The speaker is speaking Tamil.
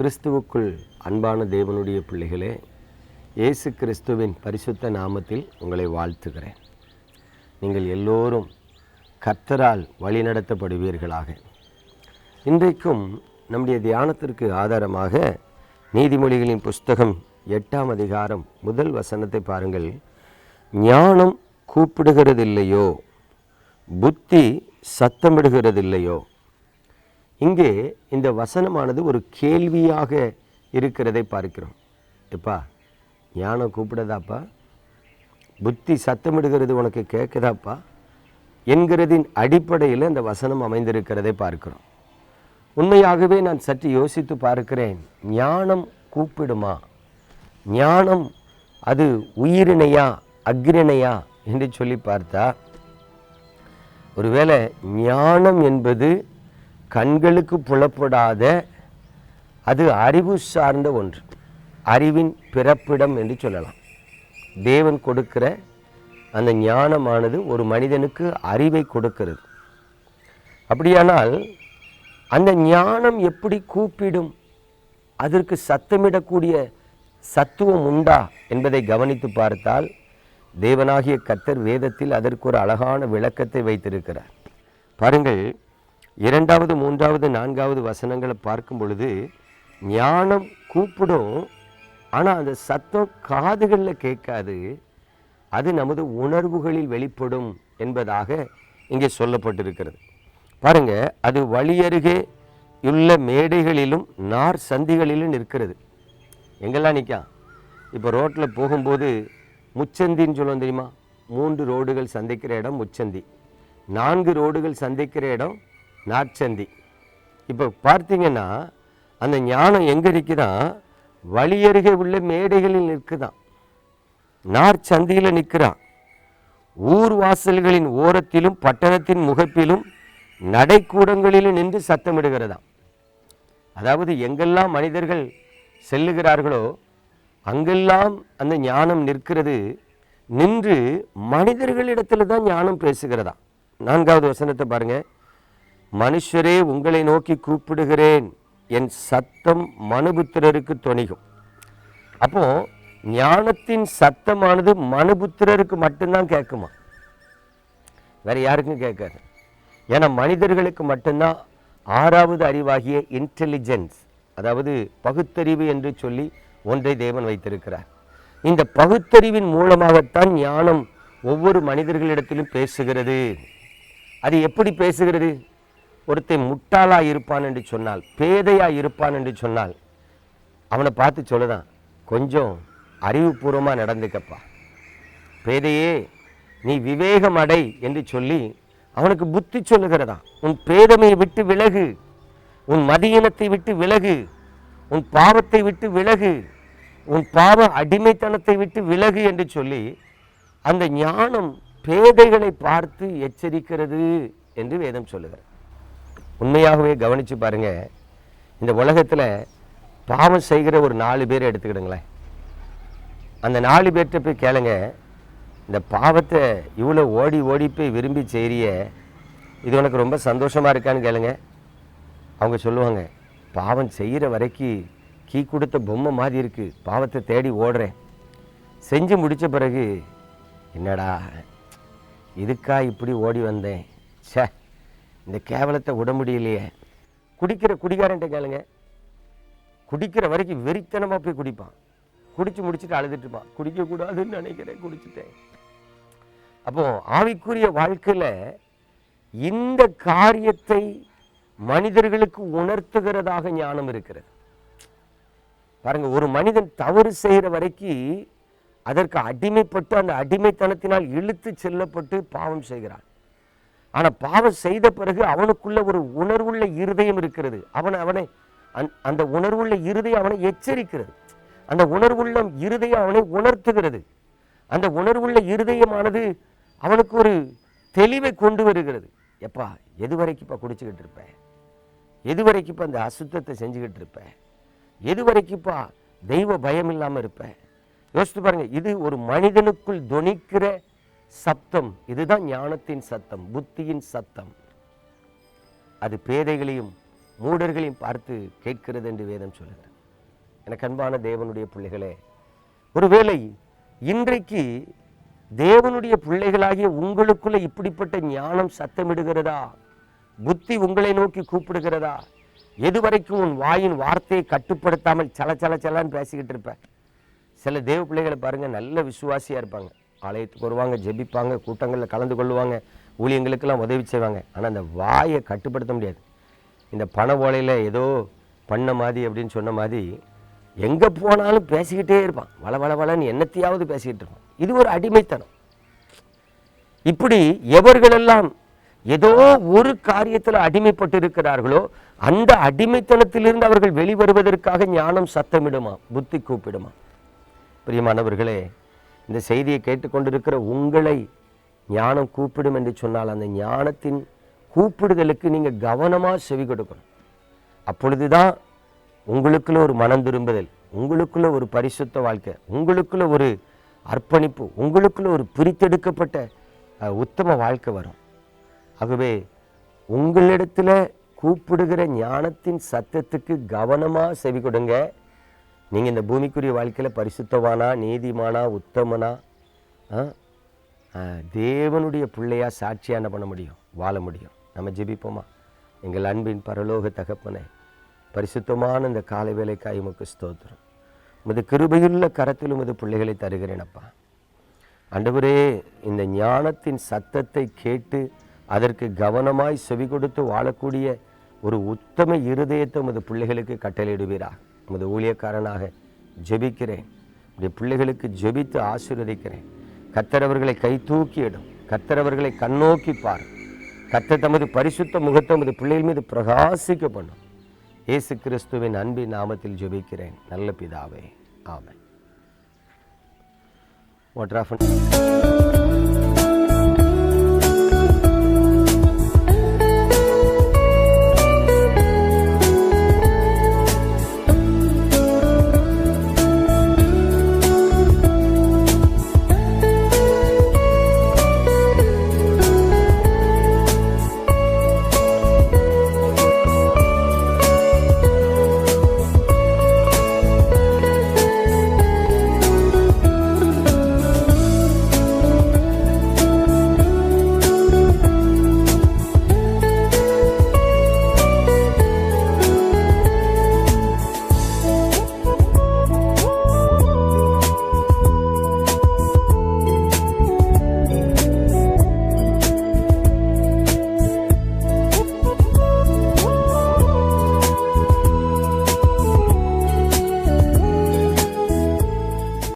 கிறிஸ்துவுக்குள் அன்பான தேவனுடைய பிள்ளைகளே இயேசு கிறிஸ்துவின் பரிசுத்த நாமத்தில் உங்களை வாழ்த்துகிறேன். நீங்கள் எல்லோரும் கர்த்தரால் வழிநடத்தப்படுவீர்களாக. இன்றைக்கும் நம்முடைய தியானத்திற்கு ஆதாரமாக நீதிமொழிகளின் புஸ்தகம் எட்டாம் அதிகாரம் முதல் வசனத்தை பாருங்கள். ஞானம் கூப்பிடுகிறதில்லையோ? புத்தி சத்தமிடுகிறதில்லையோ? இங்கே இந்த வசனமானது ஒரு கேள்வியாக இருக்கிறதை பார்க்கிறோம். எப்பா ஞானம் கூப்பிடுதாப்பா? புத்தி சத்தமிடுகிறது உனக்கு கேட்குதாப்பா? என்கிறதின் அடிப்படையில் அந்த வசனம் அமைந்திருக்கிறதை பார்க்கிறோம். உண்மையாகவே நான் சற்று யோசித்து பார்க்கிறேன் ஞானம் கூப்பிடுமா? ஞானம் அது உயிரினையா அக்ரிணையா என்று சொல்லி பார்த்தா ஒருவேளை ஞானம் என்பது கண்களுக்கு புலப்படாத அது அறிவு சார்ந்த ஒன்று. அறிவின் பிறப்பிடம் என்று சொல்லலாம். தேவன் கொடுக்கிற அந்த ஞானமானது ஒரு மனிதனுக்கு அறிவை கொடுக்கிறது. அப்படியானால் அந்த ஞானம் எப்படி கூப்பிடும்? அதற்கு சத்தமிடக்கூடிய சத்துவம் உண்டா என்பதை கவனித்து பார்த்தால் தேவனாகிய கத்தர் வேதத்தில் அதற்கு ஒரு அழகான விளக்கத்தை வைத்திருக்கிறார். பாருங்கள் இரண்டாவது மூன்றாவது நான்காவது வசனங்களை பார்க்கும் பொழுது ஞானம் கூப்பிடும் ஆனால் அந்த சத்தம் காதுகளில் கேட்காது. அது நமது உணர்வுகளில் வெளிப்படும் என்பதாக இங்கே சொல்லப்பட்டிருக்கிறது. பாருங்க அது வழியருகே உள்ள மேடைகளிலும் நார் சந்திகளிலும் நிற்கிறது. எங்கெல்லாம் நிற்கா இப்போ ரோட்டில் போகும்போது முச்சந்தின்னு சொல்லுவோம் தெரியுமா? மூன்று ரோடுகள் சந்திக்கிற இடம் முச்சந்தி. நான்கு ரோடுகள் சந்திக்கிற இடம் நாற்சந்தி இப்போ பார்த்தீங்கன்னா அந்த ஞானம் எங்கே இருக்குதான் வழியருகே உள்ள மேடைகளில் நிற்குதான். நாற்சந்தியில் நிற்கிறான் ஊர் வாசல்களின் ஓரத்திலும் பட்டணத்தின் முகப்பிலும் நடைக்கூடங்களிலும் நின்று சத்தமிடுகிறதாம். அதாவது எங்கெல்லாம் மனிதர்கள் செல்லுகிறார்களோ அங்கெல்லாம் அந்த ஞானம் நிற்கிறது. நின்று மனிதர்களிடத்தில் தான் ஞானம் பேசுகிறதா நான்காவது வசனத்தை பாருங்கள் மனுஷரே உங்களை நோக்கி கூப்பிடுகிறேன். என் சத்தம் மனுபுத்திரருக்கு துணிகும் அப்போ ஞானத்தின் சத்தமானது மனுபுத்திரருக்கு மட்டும்தான் கேட்குமா? வேற யாருக்கும் கேட்காது. ஏன்னா மனிதர்களுக்கு மட்டும்தான் ஆறாவது அறிவாகிய இன்டெலிஜென்ஸ் அதாவது பகுத்தறிவு என்று சொல்லி ஒன்றை தேவன் வைத்திருக்கிறார். இந்த பகுத்தறிவின் மூலமாகத்தான் ஞானம் ஒவ்வொரு மனிதர்களிடத்திலும் பேசுகிறது. அது எப்படி பேசுகிறது? ஒருத்தன் முட்டாளாக இருப்பான் என்று சொன்னால் பேதையாக இருப்பான் என்று சொன்னால் அவனை பார்த்து சொல்லுதான் கொஞ்சம் அறிவுபூர்வமாக நடந்துக்கப்பா. பேதையே நீ விவேகம் அடை என்று சொல்லி அவனுக்கு புத்தி சொல்லுகிறதா உன் பேதமையை விட்டு விலகு. உன் மதியினத்தை விட்டு விலகு. உன் பாவத்தை விட்டு விலகு. உன் பாவ அடிமைத்தனத்தை விட்டு விலகு என்று சொல்லி அந்த ஞானம் பேதைகளை பார்த்து எச்சரிக்கிறது என்று வேதம் சொல்லுகிறார் உண்மையாகவே கவனித்து பாருங்கள் இந்த உலகத்தில் பாவம் செய்கிற ஒரு நாலு பேர் எடுத்துக்கிடுங்களேன். அந்த நாலு பேர்கிட்ட போய் கேளுங்க. இந்த பாவத்தை இவ்வளோ ஓடி ஓடி போய் விரும்பி செய்கிறிய இது உனக்கு ரொம்ப சந்தோஷமாக இருக்கான்னு கேளுங்க. அவங்க சொல்லுவாங்க பாவம் செய்கிற வரைக்கும் கீ கொடுத்த பொம்மை மாதிரி இருக்குது பாவத்தை தேடி ஓடுறேன். செஞ்சு முடித்த பிறகு என்னடா இதுக்கா இப்படி ஓடி வந்தேன்? ச்சே. இந்த கேவலத்தை விட முடியலையே. குடிக்கிற குடிகாரன்ட்ட கேளுங்க. குடிக்கிற வரைக்கும் வெறித்தனமாக போய் குடிப்பான். குடிச்சு முடிச்சுட்டு அழுதுட்டுருப்பான் குடிக்கக்கூடாதுன்னு நினைக்கிறேன் குடிச்சிட்டேன். அப்போ ஆவிக்குரிய வாழ்க்கையில் இந்த காரியத்தை மனிதர்களுக்கு உணர்த்துகிறதாக ஞானம் இருக்கிறது. பாருங்க ஒரு மனிதன் தவறு செய்கிற வரைக்கும் அதற்கு அடிமைப்பட்டு அந்த அடிமைத்தனத்தினால் இழுத்து செல்லப்பட்டு பாவம் செய்கிறான். ஆனால் பாவம் செய்த பிறகு அவனுக்குள்ள ஒரு உணர்வுள்ள இருதயம் இருக்கிறது. அவனை அவனை அந்த- அந்த உணர்வுள்ள இருதயம் அவனை எச்சரிக்கிறது. அந்த உணர்வுள்ள இருதயம் அவனை உணர்த்துகிறது. அந்த உணர்வுள்ள இருதயமானது அவனுக்கு ஒரு தெளிவை கொண்டு வருகிறது. எப்பா எது வரைக்கும்ப்பா குடிச்சுக்கிட்டு இருப்பேன் எது வரைக்கும்ப்பா அந்த அசுத்தத்தை செஞ்சுக்கிட்டு இருப்பேன் எது வரைக்கும்ப்பா தெய்வ பயம் இல்லாமல் இருப்பேன் யோசித்து பாருங்கள் இது ஒரு மனிதனுக்குள் துணிக்கிற சத்தம் இதுதான் ஞானத்தின் சத்தம் புத்தியின் சத்தம். அது பேதைகளையும் மூடர்களையும் பார்த்து கேட்கிறது என்று வேதம் சொல்லுகிறது எனக்கு அன்பான தேவனுடைய பிள்ளைகளே ஒருவேளை இன்றைக்கு தேவனுடைய பிள்ளைகளாகிய உங்களுக்குள்ள இப்படிப்பட்ட ஞானம் சத்தமிடுகிறதா? புத்தி உங்களை நோக்கி கூப்பிடுகிறதா? எதுவரைக்கும் உன் வாயின் வார்த்தையை கட்டுப்படுத்தாமல் சல சல சலன்னு பேசிக்கிட்டு இருப்ப. சில தேவ பிள்ளைகளை பாருங்க நல்ல விசுவாசியா இருப்பாங்க. ஆலயத்துக்கு வருவாங்க ஜெபிப்பாங்க கூட்டங்களில் கலந்து கொள்ளுவாங்க ஊழியங்களுக்கெல்லாம் உதவி செய்வாங்க. ஆனால் அந்த வாயை கட்டுப்படுத்த முடியாது. இந்த பண ஓலையில் ஏதோ பண்ண மாதிரி அப்படின்னு சொன்ன மாதிரி எங்கே போனாலும் பேசிக்கிட்டே இருப்பான். வள வள வளன்னு என்னத்தையாவது பேசிக்கிட்டு இருப்பான். இது ஒரு அடிமைத்தனம். இப்படி எவர்களெல்லாம் ஏதோ ஒரு காரியத்தில் அடிமைப்பட்டு இருக்கிறார்களோ அந்த அடிமைத்தனத்திலிருந்து அவர்கள் வெளிவருவதற்காக ஞானம் சத்தமிடுமா புத்தி கூப்பிடுமா? பிரியமானவர்களே இந்த செய்தியை கேட்டுக்கொண்டிருக்கிற உங்களை ஞானம் கூப்பிடும் என்று சொன்னால் அந்த ஞானத்தின் கூப்பிடுதலுக்கு நீங்கள் கவனமாக செவி கொடுக்கணும். அப்பொழுதுதான் உங்களுக்குள்ள ஒரு மனம் திரும்புதல் உங்களுக்குள்ள ஒரு பரிசுத்த வாழ்க்கை உங்களுக்குள்ள ஒரு அர்ப்பணிப்பு உங்களுக்குள்ள ஒரு பிரித்தெடுக்கப்பட்ட உத்தம வாழ்க்கை வரும். ஆகவே உங்களிடத்தில் கூப்பிடுகிற ஞானத்தின் சத்தத்துக்கு கவனமாக செவி கொடுங்க. நீங்கள் இந்த பூமிக்குரிய வாழ்க்கையில் பரிசுத்தவானா நீதிமானா உத்தமனா? ஆ? ஆ, தேவனுடைய பிள்ளையா சாட்சியாக என்ன பண்ண முடியும்? வாழ முடியும். நம்ம ஜெபிப்போமா? எங்கள் அன்பின் பரலோக தகப்பனை பரிசுத்தமான இந்த காலை வேலைக்காய் உமக்கு ஸ்தோத்திரம். உமது கிருபையுள்ள கரத்தில் உமது பிள்ளைகளை தருகிறேனப்பா ஆண்டவரே இந்த ஞானத்தின் சத்தத்தை கேட்டு அதற்கு கவனமாய் செவி கொடுத்து வாழக்கூடிய ஒரு உத்தம இருதயத்தை உமது பிள்ளைகளுக்கு கட்டளையிடுவீரா உமது ஊழியக்காரனாக ஜெபிக்கிறேன். உடைய பிள்ளைகளுக்கு ஜெபித்து ஆசீர்வதிக்கிறேன். கத்தரவர்களை அவர்களை கை தூக்கியிடும். கத்தரவர்களை அவர்களை கண்ணோக்கி பார். கத்த தமது பரிசுத்த முகத்தை உமது பிள்ளைகள் மீது பிரகாசிக்க பண்ணும் இயேசு கிறிஸ்துவின் அன்பின் நாமத்தில் ஜெபிக்கிறேன். நல்ல பிதாவே. ஆமென். Water of